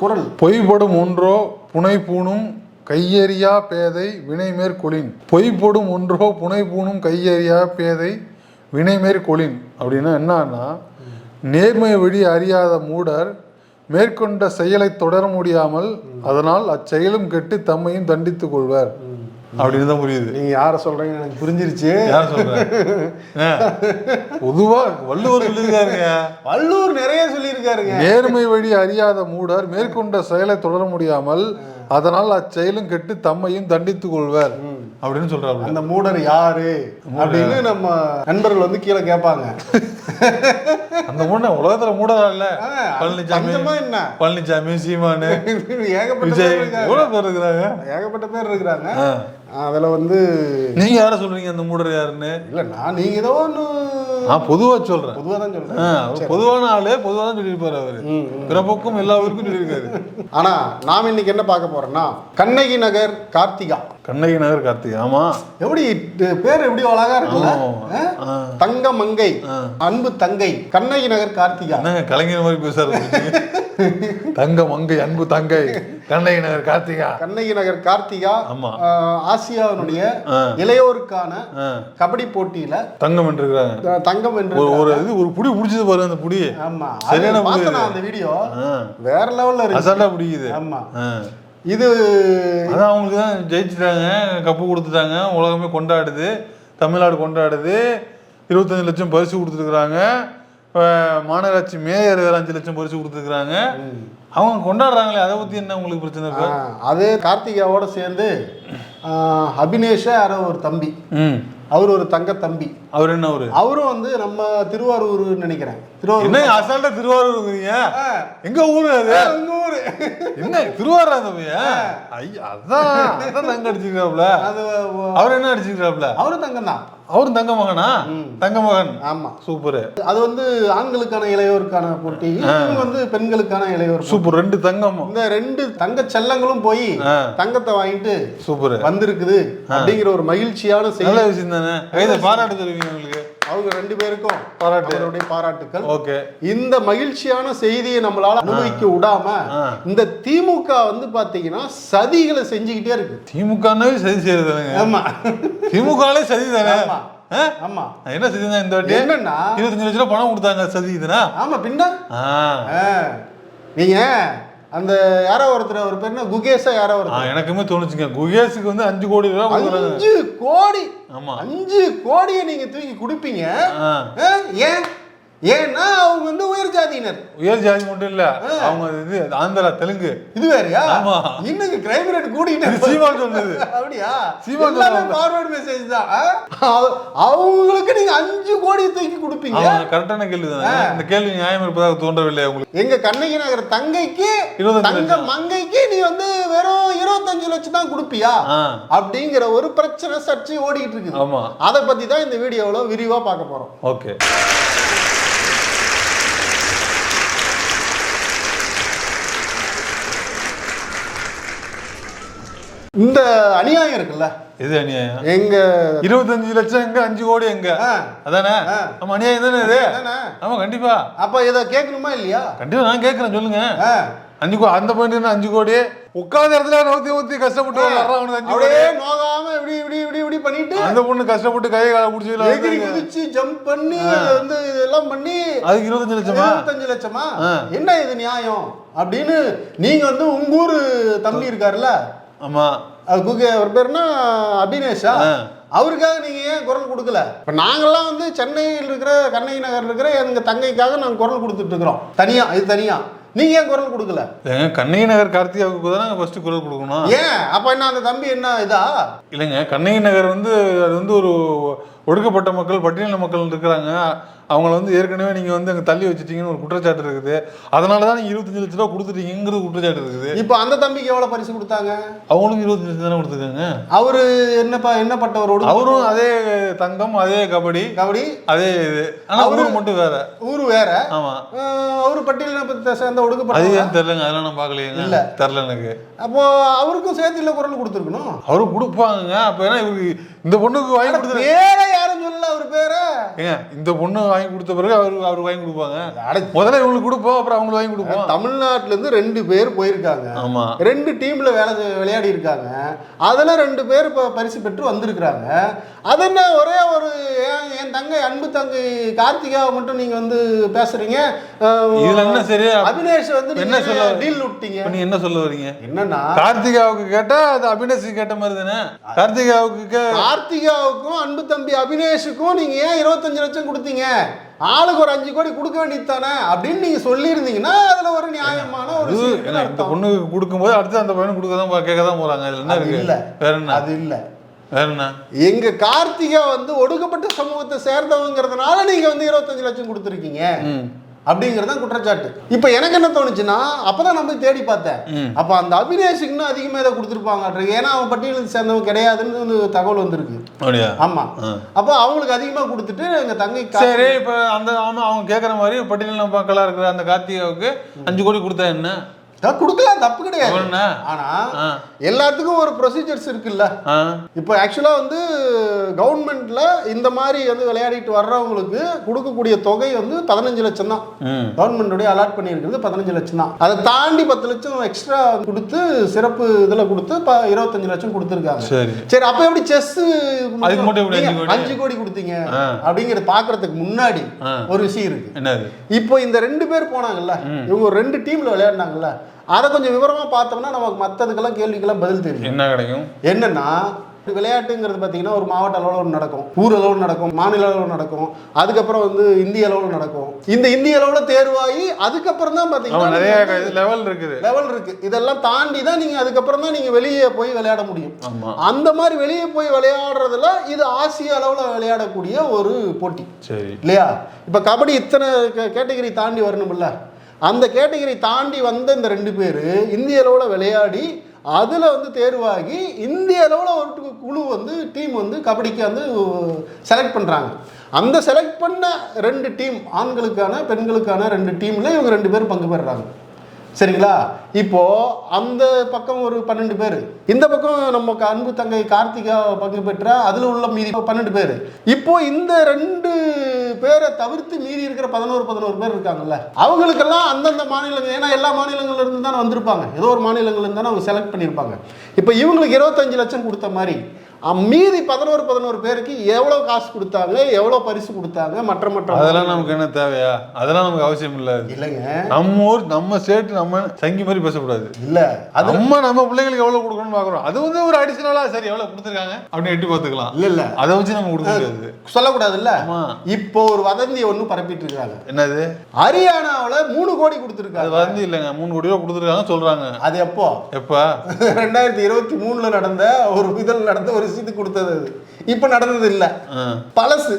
குரல். பொய்படும் ஒன்றோ புனை பூணும் கையெறியா பேதை வினைமேற் கொளின். பொய்படும் ஒன்றோ புனை பூணும் கையெறியா பேதை வினைமேற் கொளின். அப்படின்னா என்னன்னா நேர்மை வழி அறியாத மூடர் மேற்கொண்ட செயலை தொடர முடியாமல் அதனால் அச்செயலும் கெட்டு தம்மையும் தண்டித்துக் கொள்வர். அப்படின்னு தான் புரியுது. நீங்க யார சொல்றீங்கன்னு எனக்கு புரிஞ்சிருச்சு. யார் சொல்றேன்? பொதுவா வள்ளுவர் சொல்லியிருக்காருங்க. வள்ளூர் நிறைய சொல்லியிருக்காருங்க. நேர்மை வழி அறியாத மூடர் மேற்கொண்ட செயலை தொடர முடியாமல் அதனால் அச்செயலும் கெட்டு தம்மையும் தண்டித்துக் கொள்வர். அப்படின்னு சொல்றாரு அந்த மூடர் யாரு அப்படின்னு நம்ம நண்பர்கள் வந்து கீழே கேட்பாங்க. அந்த மூட உலகத்துல மூடரா இல்ல? பழனிசாமி என்ன? பழனிசாமி சீமானு ஏகப்பட்ட பேர் இருக்கிறாங்க? ஏகப்பட்ட பேர் இருக்கிறாங்க. அதுல வந்து நீங்க யார சொல்றீங்க அந்த மூடர் யாருன்னு? இல்ல நான் நீங்க ஏதோ ஒண்ணு நான் பொதுவா சொல்றேன். பொதுவா தான் அவர் பொதுவான ஆளு பொதுவா தான் சொல்லியிருப்பாரு அவரு. பிறப்புக்கும் எல்லா ஊருக்கும் சொல்லியிருக்காரு. ஆனா நாம் இன்னைக்கு என்ன பார்க்க போறோம்னா கண்ணகி நகர் கார்த்திகா. கண்ணகி நகர் கார்த்திக். ஆமா. எப்படி பேர் எப்படி அழகா இருக்குல்ல. தங்க மங்கை. அன்பு தங்கை. கண்ணகி நகர் கார்த்திகா கலைஞர் மாதிரி பேசாரு தங்க மங்கை அன்பு தங்கை கண்ணகி நகர் கார்த்திகா. கண்ணகி நகர் கார்த்திகா ஆமா. ஆசியாவினுடைய. இளையோருக்கான. கபடி போட்டியில தங்கம் இருக்கிறாங்க த- தங்கம் வென்று ஒரு ஒரு இது ஒரு புடி புடிச்சது பாரு அந்த புடி ஆமா. சரியான அந்த வீடியோ. வேற லெவல்ல இருக்கு. அசால்ட்டா பிடிக்குது. ஆமா. இது அதான் அவங்களுக்கு தான் ஜெயிச்சிட்டாங்க கப்பு கொடுத்துட்டாங்க உலகமே கொண்டாடுது தமிழ்நாடு கொண்டாடுது. இருபத்தஞ்சு லட்சம் பரிசு கொடுத்துருக்குறாங்க. மாநகராட்சி மேயர் வேற அஞ்சு லட்சம் பரிசு கொடுத்துருக்குறாங்க. அவங்க கொண்டாடுறாங்களே அதை பத்தி என்ன உங்களுக்கு பிரச்சனை இருக்கு? அது கார்த்திகாவோட சேர்ந்து அபினேஷா யாரோ ஒரு தம்பி. ம். அவர் ஒரு தங்க தம்பி. அவர் என்ன அவரு? அவரும் வந்து நம்ம திருவாரூர் நினைக்கிறேன். திருவாரூர் என்ன அசால்ட்டா ஆ. எங்க ஊரு அது? என்ன திருவாரூர் பையன் ஐயா அதான் அதான் தங்க அடிச்சிருக்காப்ல அது அவர் என்ன அடிச்சிருக்காப்ல அவரும் தங்கம் தான் அவரும் தங்க மகனா தங்க மகன் ஆமா. சூப்பர். அது வந்து ஆண்களுக்கான இளையோருக்கான போட்டி வந்து பெண்களுக்கான இளையோர். சூப்பர் ரெண்டு தங்கம் இந்த ரெண்டு தங்க செல்லங்களும் போய். தங்கத்தை வாங்கிட்டு சூப்பர். வந்திருக்குது அப்படிங்கிற ஒரு மகிழ்ச்சியான செய்தி. விஷயம் தானே? பாராட்டு தருவீங்க உங்களுக்கு. அவங்க ரெண்டு பேருக்கும் பாராட்டு. பாராட்டுக்கள். ஓகே. இந்த மகிழ்ச்சியான செய்தியை நம்மளால அனுபவிக்க விடாம. இந்த திமுக வந்து பாத்தீங்கன்னா சதிகளை செஞ்சுக்கிட்டே இருக்கு. திமுகனாவே சதி செய்யறதுங்க ஆமா. திமுகலே சதி தானே? ஆமா. என்ன சதி தான் இந்த வாட்டி? என்னன்னா? இருபத்தஞ்சு லட்ச ரூபா பணம் கொடுத்தாங்க சதி இதுனா? ஆமா பின்ன. நீங்க அந்த யாரோ ஒருத்தர் ஒரு பேர் என்ன? குகேஷா யாரோ ஒருத்தர். எனக்குமே தோணுச்சுங்க. குகேஷுக்கு வந்து அஞ்சு கோடி ரூபா கொடுக்குறாங்க. அஞ்சு கோடி. ஆமா. அஞ்சு கோடியை நீங்க தூக்கி கொடுப்பீங்க? ஏன்? ஏன்னா அவங்க வந்து உயர் ஜாதியினர். உயர் ஜாதி மட்டும் இல்ல அவங்க இது ஆந்திரா தெலுங்கு. இது வேறயா? ஆமா. இன்னும் கிரைம் ரேட் கூடிட்டு சீமான் சொன்னது. அப்படியா? எல்லாமே சொன்னாங்க. ஃபார்வர்ட் மெசேஜ் தான். அவங்களுக்கு நீங்க அஞ்சு கோடி தூக்கி கொடுப்பீங்க. கரெக்டான கேள்வி தானே இந்த கேள்வி நியாயம் இருப்பதாக தோன்றவில்லை உங்களுக்கு? எங்க கண்ணகி நகர் தங்கைக்கு தங்க. மங்கைக்கு நீ வந்து வெறும் இருபத்தஞ்சு லட்சம் தான் கொடுப்பியா. அப்படிங்கிற ஒரு பிரச்சனை சர்ச்சை ஓடிக்கிட்டு இருக்குது ஆமா. அதை பத்தி தான் இந்த வீடியோல விரிவா பார்க்க போறோம். ஓகே. இந்த அநியாயம் இருக்குல்ல? இது அநியாயம்? எங்க இருபத்தஞ்சு லட்சம் எங்க அஞ்சு கோடி எங்க. அதானே. ஆமா அநியாயம் தானே இது? ஆமா கண்டிப்பா. அப்ப இதை கேட்கணுமா இல்லையா? கண்டிப்பா நான் கேட்கறேன் சொல்லுங்க. அஞ்சு கோ அந்த பாயிண்ட் அஞ்சு கோடி? உட்கார்ந்த இடத்துல நூத்தி நூத்தி கஷ்டப்பட்டு அவனுக்கு அஞ்சு கோடி. நோகாம இப்படி இப்படி இப்படி இப்படி பண்ணிட்டு அந்த பொண்ணு கஷ்டப்பட்டு கையை காலை பிடிச்சி குதிச்சு ஜம்ப் பண்ணி வந்து இதெல்லாம் பண்ணி அதுக்கு இருபத்தஞ்சு லட்சமா? இருபத்தஞ்சு லட்சமா. என்ன இது நியாயம்? அப்படின்னு நீங்க வந்து உங்க ஊரு தம்பி இருக்காருல்ல? ஆமா. அது குகே அவர் பேருனா அபினேஷா. அவருக்காக நீங்க ஏன் குரல் கொடுக்கல? இப்ப நாங்கெல்லாம் வந்து சென்னையில் இருக்கிற கண்ணகி நகர் இருக்கிற எங்க தங்கைக்காக நாங்க குரல் கொடுத்துட்டு இருக்கிறோம். தனியா இது தனியா. நீங்க ஏன் குரல் கொடுக்கல? கண்ணகி நகர் கார்த்திகாவுக்கு தானே ஃபர்ஸ்ட் குரல் கொடுக்கணும் ஏன்? அப்ப என்ன அந்த தம்பி என்ன இதா? இல்லைங்க கண்ணகி நகர் வந்து அது வந்து ஒரு ஒடுக்கப்பட்ட மக்கள் பட்டியலின மக்கள் இருக்கிறாங்க. அவங்கள வந்து ஏற்கனவே நீங்க வந்து அங்க தள்ளி வச்சிட்டீங்கன்னு ஒரு குற்றச்சாட்டு இருக்குது. அதனால தான் நீங்க இருபத்தஞ்சு லட்ச ரூபா கொடுத்துட்டீங்கிறது குற்றச்சாட்டு இருக்குது. இப்ப அந்த தம்பிக்கு எவ்வளவு பரிசு கொடுத்தாங்க? அவங்களுக்கு இருபத்தஞ்சு லட்சம் தானே கொடுத்துருக்காங்க. அவரு என்னப்பா என்ன பட்டவரோடு அவரும் அதே தங்கம் அதே கபடி கபடி. அதே இது. ஆனா ஊர் மட்டும் வேற. ஊரு வேற. ஆமா. அஹ் அவரு பட்டியலினத்தை சேர்ந்த அது ஒடுக்கப்பட்ட ஏன் தெரியலங்க? அதெல்லாம் நான் பார்க்கலையேங்க. இல்ல. தெரில எனக்கு. அப்போ அவருக்கும் சேர்த்து இல்ல குரல் கொடுத்துருக்கணும். அவரும் கொடுப்பாங்க அப்ப ஏன்னா இவருக்கு இந்த பொண்ணுக்கு வாங்கி கொடுத்துரு வேற அவர் பேரை. ஏங்க இந்த பொண்ணு வாங்கி கொடுத்த பிறகு அவரு அவர் வாங்கி கொடுப்பாங்க. முதல்ல இவங்களுக்கு கொடுப்போம் அப்புறம் அவங்களுக்கு வாங்கி கொடுப்போம். தமிழ்நாட்டுல இருந்து ரெண்டு பேர் போயிருக்காங்க. ஆமா. ரெண்டு டீம்ல வேலை விளையாடி இருக்காங்க. அதுல ரெண்டு பேர் இப்போ பரிசு பெற்று வந்திருக்கிறாங்க. அது என்ன ஒரே ஒரு என் தங்கை அன்பு தங்கை கார்த்திகாவை மட்டும் நீங்க வந்து பேசுறீங்க? இதுல என்ன சரி? அபினேஷ் வந்து என்ன சொல்ல டீல் விட்டீங்க. இப்ப நீ என்ன சொல்ல வரீங்க என்னன்னா கார்த்திகாவுக்கு கேட்டா அது அபினேஷுக்கு கேட்ட மாதிரி தானே? கார்த்திகாவுக்கு கார்த்திகாவுக்கும் அன்பு தம்பி அபினேஷுக்கும் நீங்க ஏன் இருபத்தஞ்சு லட்சம் கொடுத்தீங்க? ஆளுக்கு ஒரு அஞ்சு கோடி கொடுக்க வேண்டியது தானே அப்படின்னு நீங்க சொல்லியிருந்தீங்கன்னா அதுல ஒரு நியாயமான ஒரு இந்த. பொண்ணுக்கு கொடுக்கும்போது அடுத்து அந்த பையனுக்கு கொடுக்க தான் கேட்க தான் போறாங்க. இதுல என்ன இருக்கு? இல்ல. வேற என்ன? அது இல்ல. வேற என்ன? எங்க கார்த்திகா வந்து ஒடுக்கப்பட்ட சமூகத்தை சேர்ந்தவங்கிறதுனால நீங்க வந்து இருபத்தஞ்சு லட்சம் கொடுத்துருக்கீங்க. அப்படிங்கிறது தான் குற்றச்சாட்டு. இப்போ எனக்கு என்ன தோணுச்சுன்னா அப்பதான் நம்ம தேடி பார்த்தேன். அப்போ அந்த அபினேஷுக்குன்னு அதிகமாக இதை கொடுத்துருப்பாங்க ஏன்னா அவன் பட்டியலுக்கு சேர்ந்தவன் கிடையாதுன்னு வந்து தகவல் வந்திருக்கு. ஆமா. அப்போ அவங்களுக்கு அதிகமாக கொடுத்துட்டு எங்க தங்கை சரி இப்ப அந்த ஆமா அவங்க கேக்குற மாதிரி பட்டியலின மக்களா இருக்கிற அந்த கார்த்திகாவுக்கு அஞ்சு கோடி கொடுத்தா என்ன? கொடுக்கலாம் தப்பு கிடையாது. ஆனா. எல்லாத்துக்கும் ஒரு ப்ரொசீஜர்ஸ் இருக்குல்ல. இப்போ ஆக்சுவலாக வந்து கவர்மெண்ட்ல இந்த மாதிரி வந்து விளையாடிட்டு வர்றவங்களுக்கு கொடுக்கக்கூடிய தொகை வந்து பதினஞ்சு லட்சம் தான். கவர்மெண்டோடைய அலாட் பண்ணியிருக்கிறது பதினஞ்சு லட்சம் தான். அதை தாண்டி பத்து லட்சம் எக்ஸ்ட்ரா கொடுத்து சிறப்பு இதில் கொடுத்து இருபத்தஞ்சு லட்சம் கொடுத்துருக்காங்க. சரி. அப்போ எப்படி செஸ் அஞ்சு கோடி? கொடுத்தீங்க. அப்படிங்கிறத பார்க்கறதுக்கு முன்னாடி. ஒரு விஷயம் இருக்கு. இப்போ இந்த ரெண்டு பேர் போனாங்கல்ல இவங்க ரெண்டு டீம்ல விளையாடினாங்கல்ல அதை கொஞ்சம் விவரமா பார்த்தோம்னா நமக்கு மற்றதுக்கெல்லாம் கேள்விக்கெல்லாம் பதில் தெரியும். என்ன கிடைக்கும்? என்னன்னா விளையாட்டுங்கிறது பார்த்தீங்கன்னா ஒரு மாவட்ட அளவில் நடக்கும். ஊர் அளவில் நடக்கும் மாநில அளவில் நடக்கும். அதுக்கப்புறம் வந்து இந்திய அளவில் நடக்கும். இந்த இந்திய அளவில் தேர்வாகி அதுக்கப்புறம் தான் பார்த்தீங்கன்னா நிறைய லெவல் இருக்குது. லெவல் இருக்கு. இதெல்லாம் தாண்டி தான் நீங்க அதுக்கப்புறம் தான் நீங்க வெளியே போய் விளையாட முடியும். அந்த மாதிரி வெளியே போய் விளையாடுறதுல இது ஆசிய அளவில் விளையாடக்கூடிய ஒரு போட்டி. சரி. இல்லையா? இப்போ கபடி இத்தனை கேட்டகரி தாண்டி வரணும்ல. அந்த கேட்டகரி தாண்டி வந்த இந்த ரெண்டு பேர் இந்திய அளவில் விளையாடி அதில் வந்து தேர்வாகி இந்திய அளவில் ஒரு குழு வந்து டீம் வந்து கபடிக்கு வந்து செலக்ட் பண்ணுறாங்க அந்த செலக்ட் பண்ண ரெண்டு டீம் ஆண்களுக்கான பெண்களுக்கான ரெண்டு டீமில் இவங்க ரெண்டு பேரும் பங்கு பெறுறாங்க. சரிங்களா? இப்போ அந்த பக்கம் ஒரு பன்னெண்டு பேர். இந்த பக்கம் நம்ம அன்பு தங்கை கார்த்திகா பங்கு பெற்றா அதில் உள்ள மீதி பன்னெண்டு பேர். இப்போ இந்த ரெண்டு பேரை தவிர்த்து மீதி இருக்கிற பதினோரு பதினோரு பேர் இருக்காங்கல்ல அவங்களுக்கெல்லாம் அந்தந்த மாநிலங்கள் ஏன்னா எல்லா மாநிலங்கள்ல இருந்து தானே வந்திருப்பாங்க. ஏதோ ஒரு மாநிலங்கள்ல இருந்து தானே அவங்க செலக்ட் பண்ணியிருப்பாங்க. இப்போ இவங்களுக்கு இருபத்தஞ்சு லட்சம் கொடுத்த மாதிரி மீதி பதினோரு பதினோரு பேருக்கு எவ்வளோ காசு கொடுத்தாங்க எவ்வளோ பரிசு கொடுத்தாங்க மற்ற மற்ற அதெல்லாம் நமக்கு என்ன தேவையா? அதெல்லாம் நமக்கு அவசியம் இல்ல. இல்லைங்க. நம்ம ஊர் நம்ம ஸ்டேட் நம்ம சங்கி மாதிரி பேசக்கூடாது. இல்ல. அது நம்ம நம்ம பிள்ளைங்களுக்கு எவ்வளவு கொடுக்கணும்னு பாக்குறோம். அது வந்து ஒரு அடிஷனலா சரி எவ்வளவு கொடுத்துருக்காங்க? அப்படின்னு எட்டி பார்த்துக்கலாம். இல்ல இல்ல. அதை வச்சு நம்ம கொடுக்க முடியாது. சொல்லக்கூடாதுல்ல. இப்போ ஒரு வதந்தி ஒன்று பரப்பிட்டு இருக்காங்க. என்னது? ஹரியானாவுல மூணு கோடி அது கொடுத்துருக்காங்க வந்து இல்லைங்க. மூணு கோடி ரூபா கொடுத்துருக்காங்க சொல்றாங்க. அது எப்போ? எப்ப? ரெண்டாயிரத்தி இருபத்தி மூணுல நடந்த ஒரு இதில் நடந்த ஒரு இது கொடுத்தது அது. இப்போ நடந்தது இல்லை. பழசு.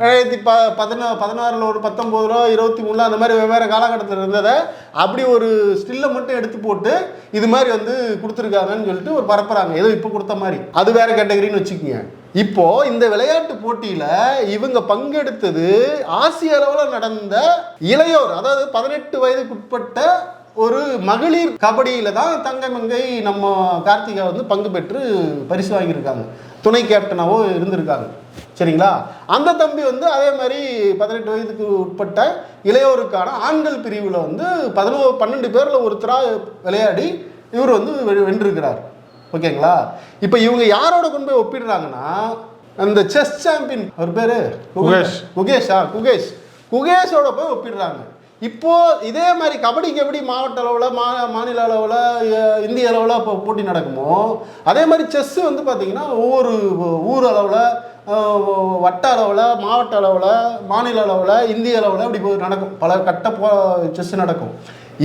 ரெண்டாயிரத்தி ப பதினா பதினாறுல ஒரு பத்தொம்போதுல இருபத்தி மூணுல அந்த மாதிரி வெவ்வேறு காலகட்டத்தில் இருந்ததை அப்படி ஒரு ஸ்டில்லை மட்டும் எடுத்து போட்டு இது மாதிரி வந்து கொடுத்துருக்காங்கன்னு சொல்லிட்டு ஒரு பரப்புறாங்க. ஏதோ இப்போ கொடுத்த மாதிரி. அது வேற கேட்டகரின்னு வச்சுக்கோங்க. இப்போ இந்த விளையாட்டு போட்டியில இவங்க பங்கெடுத்தது ஆசிய அளவில் நடந்த இளையோர் அதாவது பதினெட்டு வயதுக்குட்பட்ட ஒரு மகளிர் கபடியில தான் தங்கமங்கை நம்ம கார்த்திகா வந்து பங்கு பெற்று பரிசு வாங்கியிருக்காங்க. துணை கேப்டனாவோ இருந்திருக்காங்க. சரிங்களா? அந்த தம்பி வந்து அதே மாதிரி பதினெட்டு வயதுக்கு உட்பட்ட இளையோருக்கான ஆண்கள் பிரிவில் வந்து பதினோ பன்னெண்டு பேரில் ஒருத்தராக விளையாடி இவர் வந்து வெ- வென்றிருக்கிறார். ஓகேங்களா? இப்போ இவங்க யாரோட கொண்டு போய் ஒப்பிடுறாங்கன்னா அந்த செஸ் சாம்பியன் அவர் பேரு? குகேஷ். குகேஷா? குகேஷ். குகேஷோட போய் ஒப்பிடுறாங்க. இப்போது இதே மாதிரி கபடிக்கு எப்படி மாவட்ட அளவில் மா மாநில அளவில் இந்திய அளவில் இப்போ போட்டி நடக்குமோ அதே மாதிரி செஸ் வந்து பார்த்திங்கன்னா ஒவ்வொரு ஊர் அளவில் வட்ட அளவில் மாவட்ட அளவில் மாநில அளவில் இந்திய அளவில் இப்படி நடக்கும். பல கட்ட போ செஸ் நடக்கும்.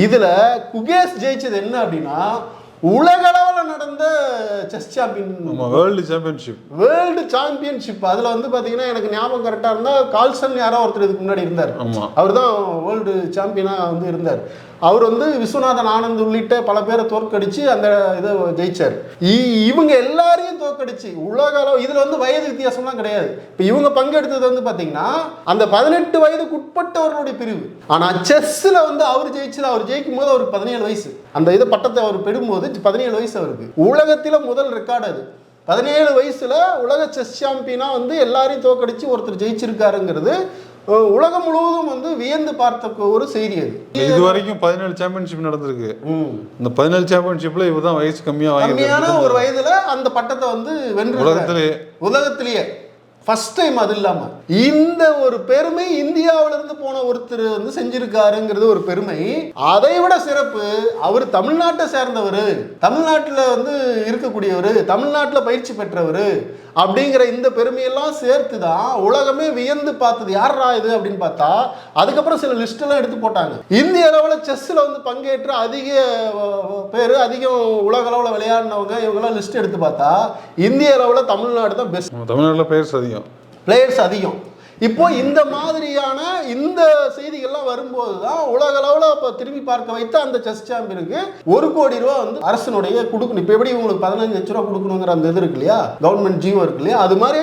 இதில் குகேஷ் ஜெயிச்சது என்ன அப்படின்னா உலக அளவில் நடந்த chess champion world championship world championship அதில் வந்து பார்த்தீங்கன்னா எனக்கு ஞாபகம் கரெக்டாக இருந்தால் கால்சன் யாரோ ஒருத்தர் இதுக்கு முன்னாடி இருந்தார். அவர் தான் வேர்ல்டு சாம்பியனாக வந்து இருந்தார். அவர் வந்து விஸ்வநாதன் ஆனந்த் உள்ளிட்ட பல பேரை தோற்கடிச்சு அந்த இதை ஜெயிச்சார். இ- இவங்க எல்லாரையும் தோற்கடிச்சு உலக அளவு இதில் வந்து வயது வித்தியாசம்லாம் கிடையாது. இப்போ இவங்க பங்கெடுத்தது வந்து பார்த்தீங்கன்னா அந்த பதினெட்டு வயதுக்கு உட்பட்டவர்களுடைய பிரிவு. ஆனால் செஸ்ஸில் வந்து அவர் ஜெயிச்சது அவர் ஜெயிக்கும் போது அவருக்கு பதினேழு வயசு. அந்த இது பட்டத்தை அவர் பெறும்போது பதினேழு வயசு அவருக்கு. உலகத்தில் முதல் ரெக்கார்டு அது. பதினேழு வயசுல உலக செஸ் சாம்பியனா வந்து எல்லாரையும் தோக்கடிச்சு ஒருத்தர் ஜெயிச்சிருக்காருங்கிறது உலகம் முழுவதும் வந்து வியந்து பார்த்த ஒரு செய்தி அது. இது வரைக்கும் பதினேழு சாம்பியன்ஷிப் நடந்திருக்கு. இந்த பதினேழு சாம்பியன்ஷிப்ல இவர் தான் வயசு கம்மியா கம்மியான வாங்கியிருக்காரு ஒரு வயதுல அந்த பட்டத்தை வந்து வென்று உலகத்திலே உலகத்திலேயே. ஃபஸ்ட் டைம் அது இல்லாமல் இந்த ஒரு பெருமை இந்தியாவில இருந்து போன ஒருத்தர் வந்து செஞ்சிருக்காருங்கிறது ஒரு பெருமை. அதை விட சிறப்பு அவர் தமிழ்நாட்டை சேர்ந்தவர் தமிழ்நாட்டில் வந்து இருக்கக்கூடியவர் தமிழ்நாட்டில் பயிற்சி பெற்றவர் அப்படிங்கிற இந்த பெருமையெல்லாம் சேர்த்து தான் உலகமே வியந்து பார்த்தது. யாரா இது அப்படின்னு பார்த்தா அதுக்கப்புறம் சில லிஸ்ட் எல்லாம் எடுத்து போட்டாங்க. இந்திய அளவில் செஸ்ஸில் வந்து பங்கேற்று அதிக பேர் அதிகம் உலக அளவில் விளையாடினவங்க இவங்கெல்லாம் லிஸ்ட் எடுத்து பார்த்தா இந்திய அளவில் தமிழ்நாடு தான் பெஸ்ட் தமிழ்நாட்டில் பேர் அதிகம் பிளேயர்ஸ் அதிகம். இப்போ இந்த மாதிரியான இந்த செய்திகள்லாம் வரும்போது தான் உலக அளவில் இப்போ திரும்பி பார்க்க வைத்த அந்த செஸ் சாம்பியனுக்கு ஒரு கோடி ரூபா வந்து அரசனுடைய கொடுக்கணும். இப்போ எப்படி உங்களுக்கு பதினஞ்சு லட்ச ரூபா கொடுக்கணுங்கிற அந்த இது இருக்கு இல்லையா? கவர்மெண்ட் ஜீவோ இருக்கு இல்லையா? அது மாதிரி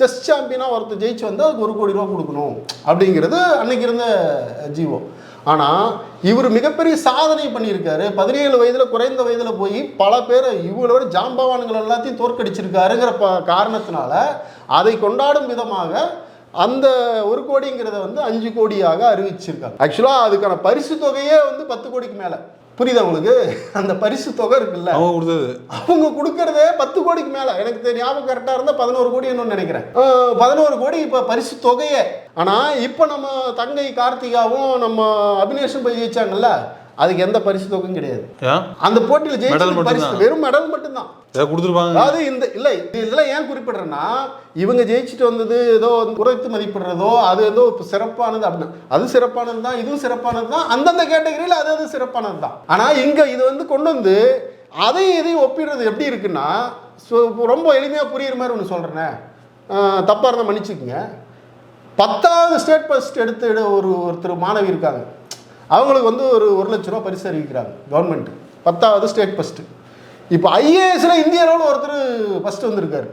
செஸ் சாம்பியனாக ஒருத்தர் ஜெயிச்சு வந்து அதுக்கு ஒரு கோடி ரூபா கொடுக்கணும். அப்படிங்கிறது அன்னைக்கு இருந்த ஜீவோ. ஆனால் இவர் மிகப்பெரிய சாதனை பண்ணியிருக்காரு. பதினேழு வயதில் குறைந்த வயதில் போய் பல பேரை இவங்களோட ஜாம்பவான்கள் எல்லாத்தையும் தோற்கடிச்சிருக்காருங்கிற ப காரணத்தினால அதை கொண்டாடும் விதமாக அந்த ஒரு கோடிங்கிறத வந்து அஞ்சு கோடியாக அறிவிச்சிருக்காங்க. ஆக்சுவலாக அதுக்கான பரிசு தொகையே வந்து பத்து கோடிக்கு மேலே. புரியுதா உங்களுக்கு? அந்த பரிசு தொகை இருக்குல்ல? அவங்க கொடுத்தது. அவங்க கொடுக்கறதே பத்து கோடிக்கு மேல. எனக்கு தெரிய- ஞாபகம் கரெக்டா இருந்தா பதினோரு கோடி என்னன்னு நினைக்கிறேன். பதினோரு கோடி இப்ப பரிசு தொகையே. ஆனா இப்ப நம்ம தங்கை கார்த்திகாவும் நம்ம அபினேஷும் போய் ஜெயிச்சாங்கல்ல அதுக்கு எந்த பரிசு தொகையும் கிடையாது. அந்த போட்டியில் ஜெயிச்சது பரிசு. வெறும் மெடல் மட்டும்தான். ஏதாவது கொடுத்துருப்பாங்க. அதாவது இந்த இல்லை இது இதெல்லாம் ஏன் குறிப்பிடுறேன்னா இவங்க ஜெயிச்சுட்டு வந்தது ஏதோ குறைத்து மதிப்பிடுறதோ அது ஏதோ சிறப்பானது அப்படின்னு அது சிறப்பானது தான் இதுவும் சிறப்பானது தான் அந்தந்த கேட்டகரியில் அது அது சிறப்பானது தான். ஆனால் இங்கே இது வந்து கொண்டு வந்து அதையும் இதையும் ஒப்பிடுறது எப்படி இருக்குன்னா so, ரொம்ப எளிமையாக புரியுற மாதிரி ஒன்று சொல்கிறேனே தப்பாக இருந்தால் மன்னிச்சுக்குங்க. பத்தாவது ஸ்டேட் ஃபஸ்ட் எடுத்து ஒரு ஒருத்தர் மாணவி இருக்காங்க. அவங்களுக்கு வந்து ஒரு ஒரு லட்ச ரூபா பரிசு அறிவிக்கிறாங்க கவர்மெண்ட். பத்தாவது ஸ்டேட் ஃபஸ்ட்டு இப்போ ஐஏஎஸ்ல இந்திய அளவில் ஒருத்தர் ஃபஸ்ட்டு வந்திருக்காரு.